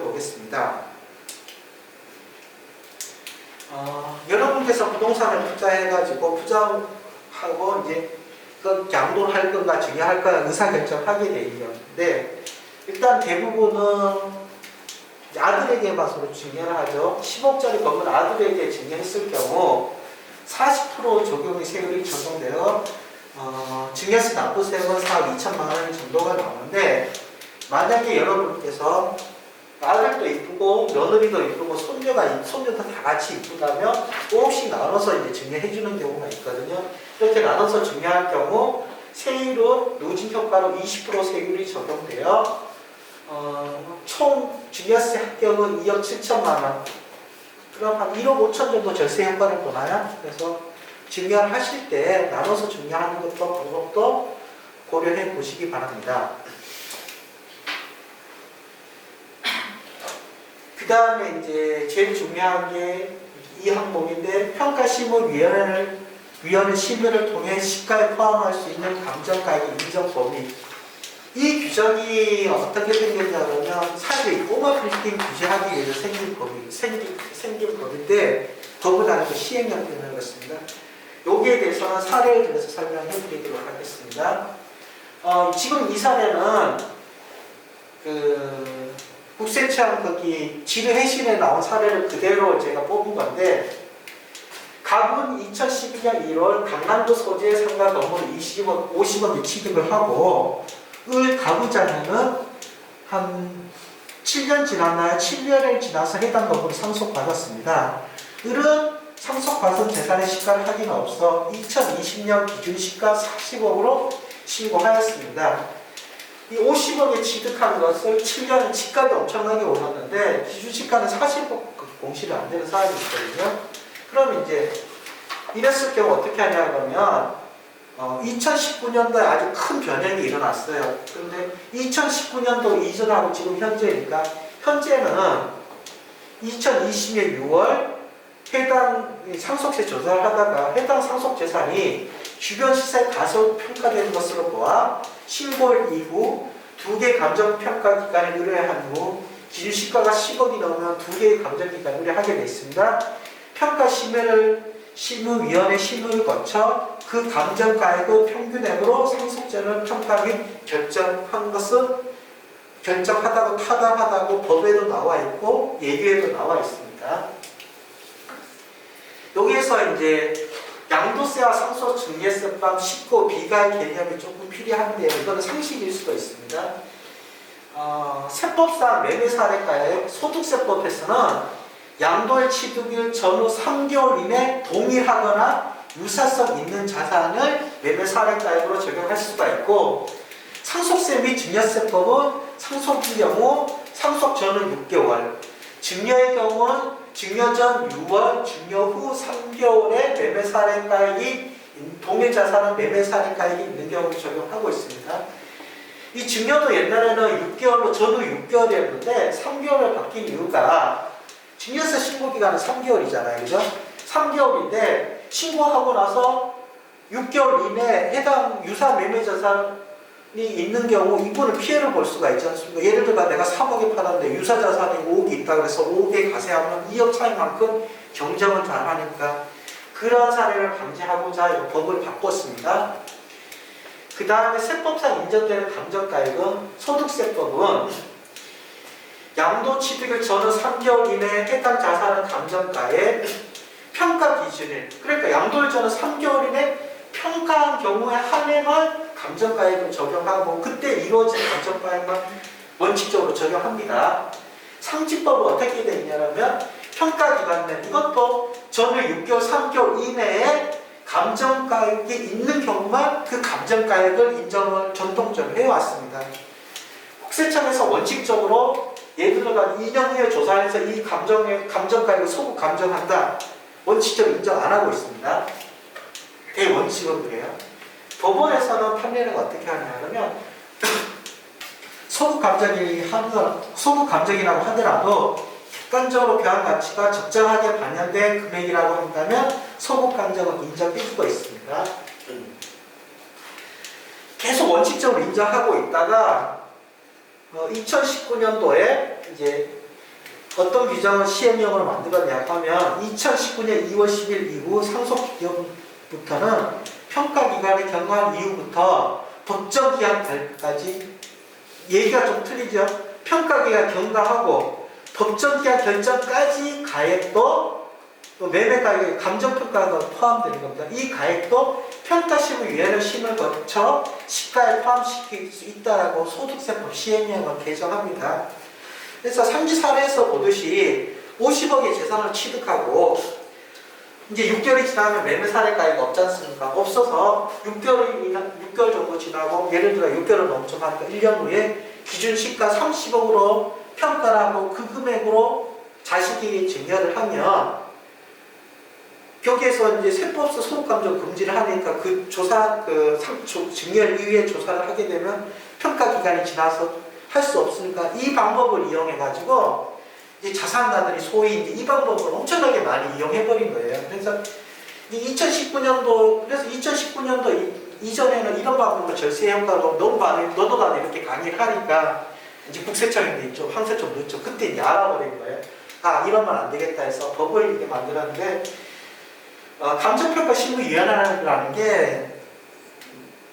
살펴보겠습니다. 어, 여러분께서 부동산을 투자해가지고 부자하고 이제 그 양도할 건가 증여할 건가 의사결정하게 돼 있는데 일단 대부분은 아들에게만 서로 증여를 하죠. 10억짜리 건물 아들에게 증여했을 경우 40% 적용이 세율이 적용되어 어, 증여세 납부세액은 4억 2천만 원 정도가 나오는데 만약에 여러분께서 아들도 이쁘고 며느리도 이쁘고 손녀가 이- 손녀도 다 같이 이쁘다면 조금씩 나눠서 이제 증여해 주는 경우가 있거든요. 이렇게 나눠서 증여할 경우 세율은 누진 효과로 20% 세율이 적용되어 어, 총 증여세 합격은 2억 7천만 원. 그럼 한 1억 5천 정도 절세 효과를 보나요? 그래서 증여를 하실 때 나눠서 증여하는 것도 방법도 고려해 보시기 바랍니다. 다음에 이제 제일 중요한 게 이 항목인데 평가심의위원회를 위원회 심의를 통해 시가에 포함할 수 있는 감정가액 인정 범위 이 규정이 어떻게 생겼냐면 사실 이 꼬마 빌딩 규제하기 위해서 생긴 법이 생긴, 생긴 법인데 아니고 시행령 때문에 그렇습니다. 여기에 대해서는 사례를 들어서 설명해 드리도록 하겠습니다. 어, 지금 이 사례는 그 국세청 거기 지르해신에 나온 사례를 그대로 제가 뽑은 건데 갑은 2012년 1월 강남구 소재의 상가 건물 20원, 50원에 취득을 하고 을 가구자녀는 한 7년 지났나요? 7년을 지나서 해당 건물을 상속받았습니다. 을은 상속받은 재산의 시가를 확인 없어 2020년 기준 시가 40억으로 신고하였습니다. 이 50억에 취득한 것을 7년은 집값이 엄청나게 올랐는데 기준 시가는 40억 공시를 안 되는 사람이 있거든요. 그럼 이제 이랬을 경우 어떻게 하냐 그러면 어, 2019년도에 아주 큰 변형이 일어났어요. 그런데 2019년도 이전하고 지금 현재니까 현재는 2020년 6월 해당 상속세 조사를 하다가 해당 상속 재산이 주변 시세 가서 평가되는 것으로 보아 신고일 이후 두 개 감정 평가 기간을 의뢰한 후 기준 시가가 10억이 넘으면 두 개의 감정 기간을 의뢰하게 되어 있습니다. 평가 심의를 심의위원회 심의를 거쳐 그 감정 가액의 평균액으로 상속자를 평가 및 결정한 것은 결정하다고 타당하다고 법에도 나와 있고 예규에도 나와 있습니다. 여기에서 이제 양도세와 상속 증여세법 19 비가의 개념이 조금 필요한데요. 이거는 상식일 수도 있습니다. 어, 세법상 매매 사례가액 소득세법에서는 양도의 취득일 전후 3개월 이내 동일하거나 유사성 있는 자산을 매매 사례가액으로 적용할 수가 있고 상속세 및 증여세법은 상속인 경우 상속 전은 6개월, 증여의 경우는 증여 전 6월, 증여 후 3개월의 매매 사례 가액이 동일 자산은 매매 사례 가액이 있는 경우를 적용하고 있습니다. 이 증여도 옛날에는 6개월로 전후 6개월이었는데 3개월을 바뀐 이유가 증여세 신고 기간은 3개월이잖아요. 그죠? 3개월인데 신고하고 나서 6개월 이내에 해당 유사 매매 자산이 있는 경우 이분은 피해를 볼 수가 있지 않습니까? 예를 들어 내가 3억에 팔았는데 유사 자산이 5억이 있다 그래서 5억에 가세하면 2억 차이만큼 경정을 잘하니까 그런 사례를 방지하고자 이 법을 바꿨습니다. 그 다음에 세법상 인정되는 감정가액은 소득세법은 양도 취득일 전후 3개월 이내에 해당 자산은 감정가액 평가 기준일 그러니까 양도일 전후 3개월 이내 평가한 경우에 한 해만 감정가액을 적용하고 그때 이루어진 감정가액만 원칙적으로 적용합니다. 상지법은 어떻게 되어 있냐면 평가 기간 내 이것도 전후 6개월, 3개월 이내에 감정가액이 있는 경우만 그 감정가액을 인정을 전통적으로 해왔습니다. 국세청에서 원칙적으로 예를 들어 2년 후에 조사해서 이 감정의 감정가액을 소급 감정한다. 원칙적으로 인정 안 하고 있습니다. 대원칙은 그래요. 법원에서는 판례를 어떻게 하냐 그러면 소급 감정이 하더라도 소급 감정이라고 하더라도 객관적으로 배한 가치가 적정하게 반영된 금액이라고 한다면 소급 감정은 인정될 수가 있습니다. 계속 원칙적으로 인정하고 있다가 어, 2019년도에 이제 어떤 규정을 시행령으로 만들었냐 하면 2019년 2월 10일 이후 상속 기업부터는 평가 기간을 경과한 이후부터 법정 기한 결까지 얘기가 좀 틀리죠. 평가 기간 경과하고 법정 기한 결정까지 가액도 또 매매 가액에 감정 평가가 포함되는 겁니다. 이 가액도 평가심의위원회 심을 거쳐 시가에 포함시킬 수 있다라고 소득세법 시행령을 개정합니다. 그래서 상지 사례에서 보듯이 50억의 재산을 취득하고 이제 6개월이 지나면 매매 사례가액이 없지 않습니까? 없어서 6개월이 6개월 정도 지나고 예를 들어 6개월을 넘쳐 하니까 1년 후에 기준 시가 30억으로 평가를 하고 그 금액으로 자식에게 증여를 하면 거기에서 이제 세법서 소득감정 금지를 하니까 그 조사 그 증여를 이후에 조사를 하게 되면 평가 기간이 지나서 할 수 없으니까 이 방법을 이용해 가지고 이제 자산가들이 소위 이 방법을 엄청나게 많이 이용해 버린 거예요. 그래서 2019년도 그래서 2019년도 이 전에는 이런 방법으로 절세 효과로 너무 많이 너도 나도 이렇게 강의를 하니까 이제 국세청인데 좀좀 늦죠. 그때 이제 알아버린 거예요. 아 이러면 안 되겠다 해서 법을 이렇게 만들었는데 어, 감정평가 심의위원회라는 게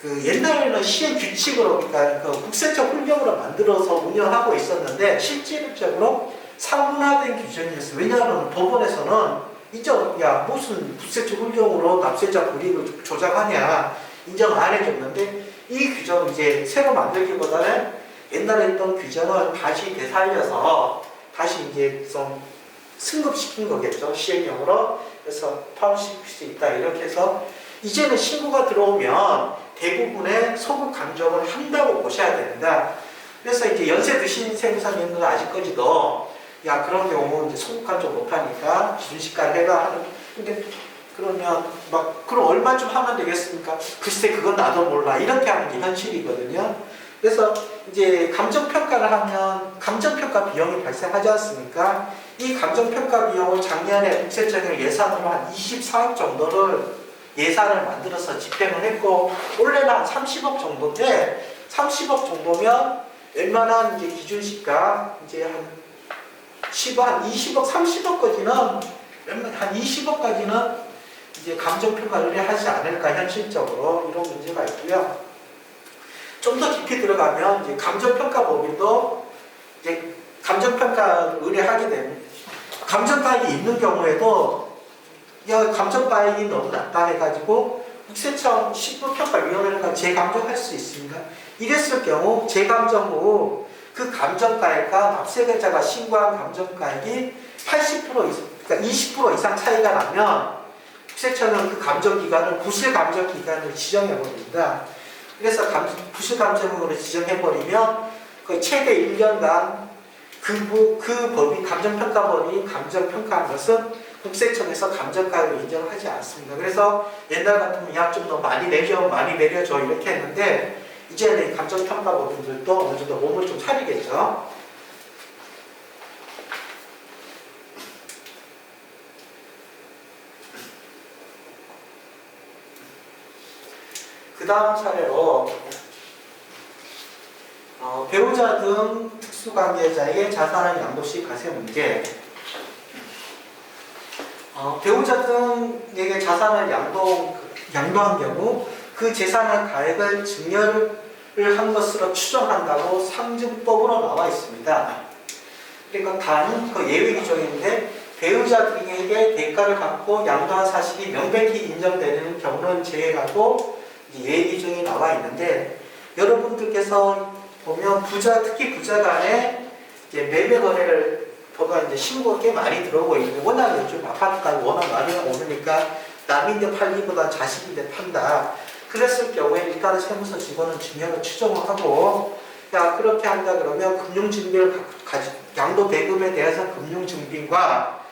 그 옛날에는 시행 규칙으로 그러니까 그 국세청 훈령으로 만들어서 운영하고 있었는데 실질적으로 상문화된 규정이었어요. 왜냐하면 법원에서는 인정 야 무슨 국세청 훈령으로 납세자 불이익을 조작하냐 인정 안 해줬는데 이 규정을 이제 새로 만들기보다는 옛날에 있던 규정을 다시 되살려서 다시 이제 좀 승급시킨 거겠죠 시행령으로 그래서 포함시킬 수 있다 이렇게 해서 이제는 신고가 들어오면 대부분의 소급 감정을 한다고 보셔야 됩니다. 그래서 이제 연세 드신 세무사님들은 아직까지도 야 그런 경우 이제 소급 감정 못하니까 기준시가를 해라 하는 근데 그러면 막 그럼 얼마쯤 하면 되겠습니까? 글쎄 그건 나도 몰라 이렇게 하는 게 현실이거든요. 그래서 이제 감정 평가를 하면 감정 평가 비용이 발생하지 않습니까? 이 감정 평가 비용을 작년에 국세청에 예산으로 한 24억 정도를 예산을 만들어서 집행을 했고 올해는 한 30억 정도인데 30억 정도면 웬만한 이제 기준시가 이제 한 10억, 한 20억, 30억까지는 웬만 한 20억까지는 이제 감정 평가를 하지 않을까 현실적으로 이런 문제가 있고요. 좀 더 깊이 들어가면 이제 감정 평가법에도 이제 감정 평가를 의뢰하게 되면 감정가액이 있는 경우에도 야 감정가액이 너무 낮다 해가지고 국세청 신분평가위원회가 재감정할 수 있습니다. 이랬을 경우 재감정 후 그 감정가액과 납세자가 신고한 감정가액이 80% 이상, 그러니까 20% 이상 차이가 나면 국세청은 그 감정기간을 부실감정기간을 지정해버립니다. 그래서 감, 부실감정으로 지정해버리면 그 최대 1년간 그, 부- 그 법이 감정평가법이 감정평가한 것은 국세청에서 감정가액을 인정하지 않습니다. 그래서 옛날 같으면 야 좀 더 많이 내려 많이 내려줘 이렇게 했는데 이제는 감정평가법인들도 어느 정도 몸을 좀 차리겠죠. 그 다음 사례로 어, 배우자 등 특수관계자의 자산을 양도시 과세 문제 어, 배우자 등에게 자산을 양도, 양도한 경우 그 재산의 가액을 증여를 한 것으로 추정한다고 상증법으로 나와 있습니다. 그러니까 단그 예외 규정인데 배우자 등에게 대가를 받고 양도한 사실이 명백히 인정되는 경우는 제외하고 예외 규정이 나와 있는데 여러분들께서 보면 부자 특히 부자 간에 이제 매매 거래를 보다 이제 신고가 꽤 많이 들어오고 있는데 워낙 요즘 아파트가 워낙 많이 오르니까 남인데 팔기보다 자식인데 판다. 그랬을 경우에 일단은 세무서 직원은 증여를 추정을 하고 야 그렇게 한다 그러면 금융증빙을 가지 양도 대금에 대해서 금융증빙과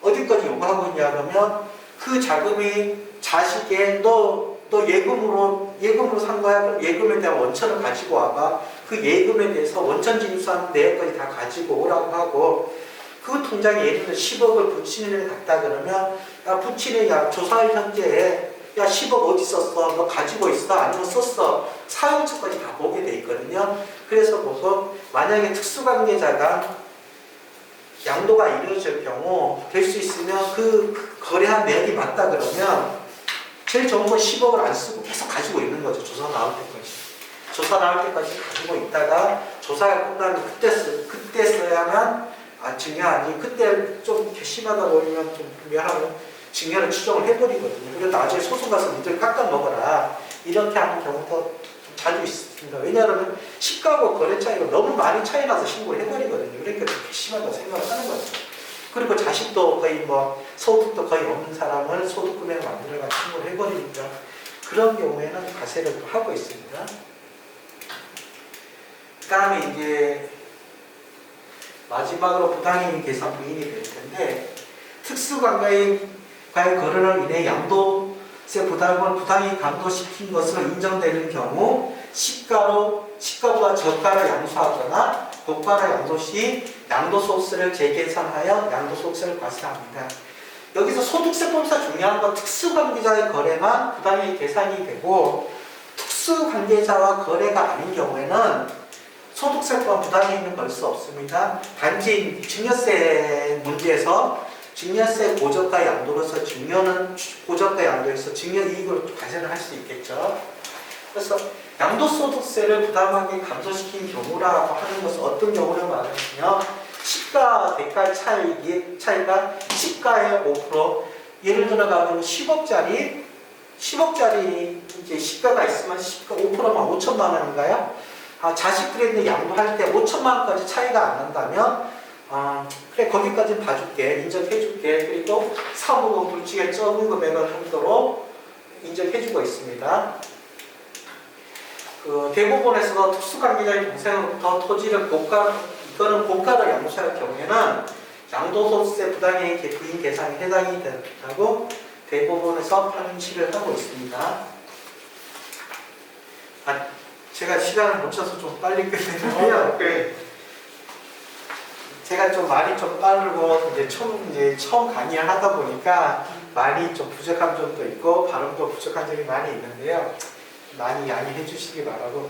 어디까지 요구하고 있냐 그러면 그 자금이 자식의 너, 너 예금으로 예금으로 산 거야? 그럼 예금에 대한 원천을 가지고 와봐. 그 예금에 대해서 원천 징수하는 내역까지 다 가지고 오라고 하고 그 통장에 예를 들어 10억을 부친을 갔다 그러면 야 부친이 야 조사일 현재에 야 10억 어디 썼어? 너 가지고 있어? 아니면 썼어? 사용처까지 다 보게 돼 있거든요. 그래서 보고 만약에 특수관계자가 양도가 이루어질 경우 될 수 있으면 그 거래한 내역이 맞다 그러면 제일 좋은 건 10억을 안 쓰고 계속 가지고 있는 거죠. 조사 나올 때까지. 조사 나올 때까지 가지고 있다가 조사가 끝나면 그때 쓰, 그때 써야만 아, 증여하니 그때 좀 괘씸하다 보이면 좀 미안하고 증여를 추정을 해버리거든요. 그래서 나중에 소송 가서 니들 깎아 먹어라. 이렇게 하는 경우도 좀 자주 있습니다. 왜냐하면 시가하고 거래 차이가 너무 많이 차이 나서 신고를 해버리거든요. 그러니까 좀 괘씸하다고 생각을 하는 거죠. 그리고 자식도 거의 뭐 소득도 거의 없는 사람을 소득금액 만들어가 신고를 해버리니까 그런 경우에는 과세를 또 하고 있습니다. 그 다음에 이제 마지막으로 부당이익 계산 부인이 될 텐데 특수관과의 과의 거래로 인해 양도세 부담을 부당히 감도시킨 것으로 인정되는 경우 시가로 시가보다 저가를 양수하거나 고가를 양도 시 양도소득세를 재계산하여 양도소득세를 과세합니다. 여기서 소득세법상 중요한 건 특수관계자의 거래만 부당히 계산이 되고 특수관계자와 거래가 아닌 경우에는 소득세법 부당이익은 걸수 없습니다. 단지 증여세 문제에서 증여세 고저가 양도로서 증여는 고저가 양도에서 증여 이익을 과세를 할수 있겠죠. 그래서 양도소득세를 부당하게 감소시킨 경우라고 하는 것은 어떤 경우를 말하냐면 시가 대가 차익이 차이가 시가의 5% 예를 들어 가면 10억짜리 10억짜리 이제 시가가 있으면 시가 5%만 5천만 원인가요? 아, 자식들한테 양도할 때 5천만 원까지 차이가 안 난다면 아, 그래 거기까지 봐줄게 인정해줄게 그리고 사무공 불치게 적은 금액을 하도록 인정해주고 있습니다. 그 대부분에서도 특수관계자의 동생으로부터 토지를 고가 이거는 고가를 양도할 경우에는 양도소득세 부당이익 부인 계산이 해당이 된다고 대부분에서 판시를 하고 있습니다. 아, 제가 시간을 못 쳐서 좀 빨리 끝내는데요. 제가 좀 말이 좀 빠르고 이제 처음 이제 처음 강의를 하다 보니까 말이 좀 부족한 점도 있고 발음도 부족한 점이 많이 있는데요. 많이 양해해 주시기 바라고